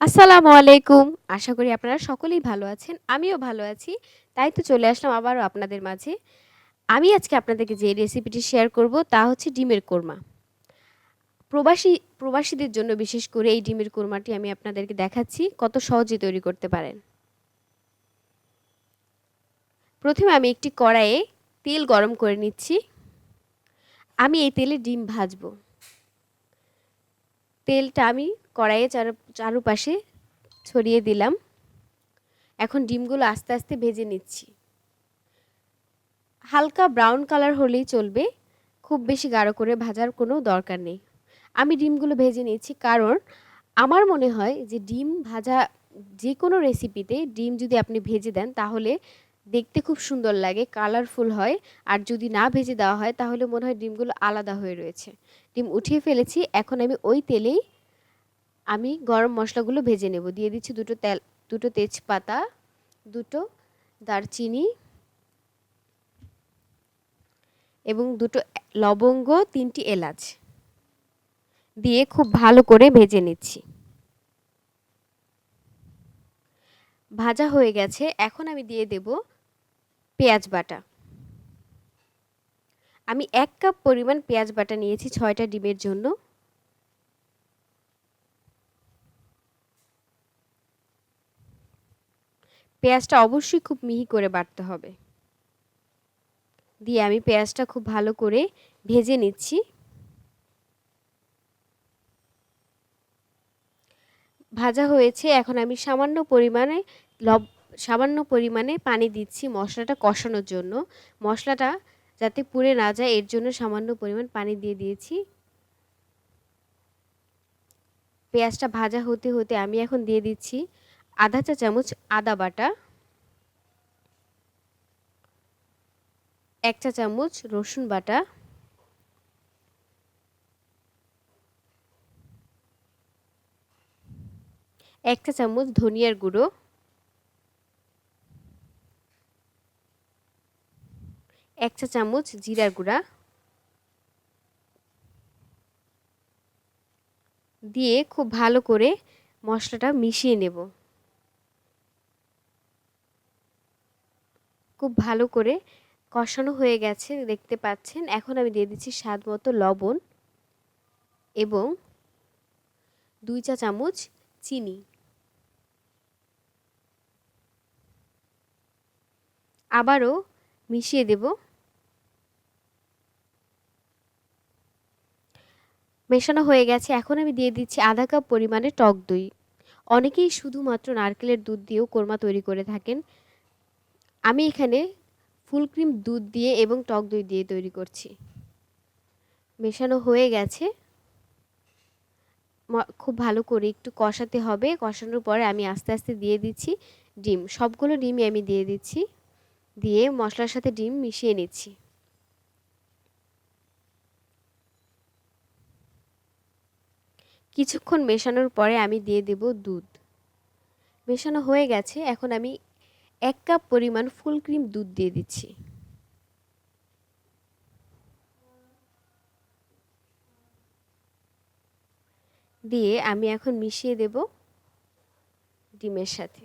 আসসালামু আলাইকুম। আশা করি আপনারা সকলেই ভালো আছেন। আমিও ভালো আছি। তাই তো চলে আসলাম আবারও আপনাদের মাঝে। আমি আজকে আপনাদেরকে যে রেসিপিটি শেয়ার করব তা হচ্ছে ডিমের কোরমা। প্রবাসী, প্রবাসীদের জন্য বিশেষ করে এই ডিমের কোরমাটি আমি আপনাদেরকে দেখাচ্ছি কত সহজে তৈরি করতে পারেন। প্রথমে আমি একটি কড়াইয়ে তেল গরম করে নিচ্ছি। আমি এই তেলে ডিম ভাজবো। তেলটা আমি কড়াইয়ে চারু, চারুপাশে ছড়িয়ে দিলাম। এখন ডিমগুলো আস্তে আস্তে ভেজে নিচ্ছি। হালকা ব্রাউন কালার হলেই চলবে, খুব বেশি গাঢ় করে ভাজার কোনো দরকার নেই। আমি ডিমগুলো ভেজে নিচ্ছি কারণ আমার মনে হয় যে ডিম ভাজা যে কোনো রেসিপিতে ডিম যদি আপনি ভেজে দেন তাহলে দেখতে খুব সুন্দর লাগে কালারফুল হয়। আর যদি না ভেজে দেওয়া হয়, তাহলে মনে হয় ডিমগুলো আলাদা হয়ে রয়েছে। ডিম উঠিয়ে ফেলেছি, এখন আমি ওই তেলেই আমি গরম মশলাগুলো ভেজে নেব। দিয়ে দিচ্ছি দুটো তেল, দুটো তেজপাতা, দুটো দারচিনি এবং দুটো লবঙ্গ, তিনটি এলাচ দিয়ে খুব ভালো করে ভেজে নিচ্ছি। ভাজা হয়ে গেছে, এখন আমি দিয়ে দেব পেঁয়াজ বাটা। আমি এক কাপ পরিমাণ পেঁয়াজ বাটা নিয়েছি ছয়টা ডিমের জন্য। পেঁয়াজটা অবশ্যই খুব মিহি করে বাটতে হবে। দিয়ে আমি পেঁয়াজটা খুব ভালো করে ভেজে নিচ্ছি। ভাজা হয়েছে, এখন আমি সামান্য পরিমাণে লব সামান্য পরিমাণে পানি দিচ্ছি মশলাটা কষানোর জন্য। মশলাটা যাতে পুড়ে না যায়, এর জন্য সামান্য পরিমাণ পানি দিয়ে দিয়েছি। পেঁয়াজটা ভাজা হতে হতে আমি এখন দিয়ে দিচ্ছি আধা চা চামচ আদা বাটা, এক চা চামচ রসুন বাটা, এক চা চামচ ধনিয়ার গুঁড়ো এক চা চামচ জিরার গুঁড়া দিয়ে খুব ভালো করে মশলাটা মিশিয়ে নেব। খুব ভালো করে কষানো হয়ে গেছে, দেখতে পাচ্ছেন। এখন আমি দিয়ে দিচ্ছি স্বাদ মতো লবণ এবং দুই চা চামচ চিনি। আবারও মিশিয়ে দেব। মেশানো হয়ে গেছে। এখন আমি দিয়ে দিচ্ছি আধা কাপ পরিমাণে টক দই। অনেকেই শুধুমাত্র নারকেলের দুধ দিয়েও কোরমা তৈরি করে থাকেন। আমি এখানে ফুল ক্রিম দুধ দিয়ে এবং টক দই দিয়ে তৈরি করছি। মেশানো হয়ে গেছে। খুব ভালো করে একটু কষাতে হবে। কষানোর পরে আমি আস্তে আস্তে দিয়ে দিচ্ছি ডিম। সবগুলো ডিমই আমি দিয়ে দিচ্ছি। দিয়ে মশলার সাথে ডিম মিশিয়ে নিচ্ছি। কিছুক্ষণ মেশানোর পরে আমি দিয়ে দেব দুধ। মেশানো হয়ে গেছে, এখন আমি এক কাপ পরিমাণ ফুল ক্রিম দুধ দিয়ে দিচ্ছি। দিয়ে আমি এখন মিশিয়ে দেব ডিমের সাথে।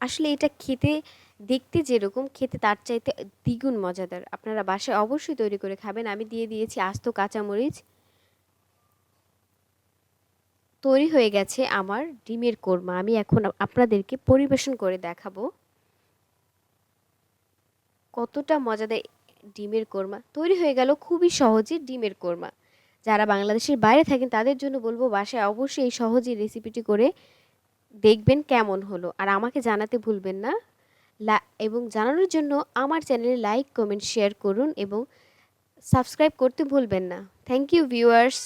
আসলে এটা খেতে, দেখতে যেরকম, খেতে তার চাইতে দ্বিগুণ মজাদার। আপনারা বাসায় অবশ্যই তৈরি করে খাবেন। আমি দিয়ে দিয়েছি আস্ত কাঁচামরিচ। তৈরি হয়ে গেছে আমার ডিমের কোরমা। আমি এখন আপনাদেরকে পরিবেশন করে দেখাবো। কতটা মজাদার ডিমের কোরমা। তৈরি হয়ে গেল খুবই সহজে ডিমের কোরমা। যারা বাংলাদেশের বাইরে থাকেন, তাদের জন্য বলব বাসায় অবশ্যই এই সহজে রেসিপিটি করে দেখবেন কেমন হলো। আর আমাকে জানাতে ভুলবেন না। এবং জানানোর জন্য আমার চ্যানেলে লাইক কমেন্ট শেয়ার করুন এবং সাবস্ক্রাইব করতে ভুলবেন না। Thank you viewers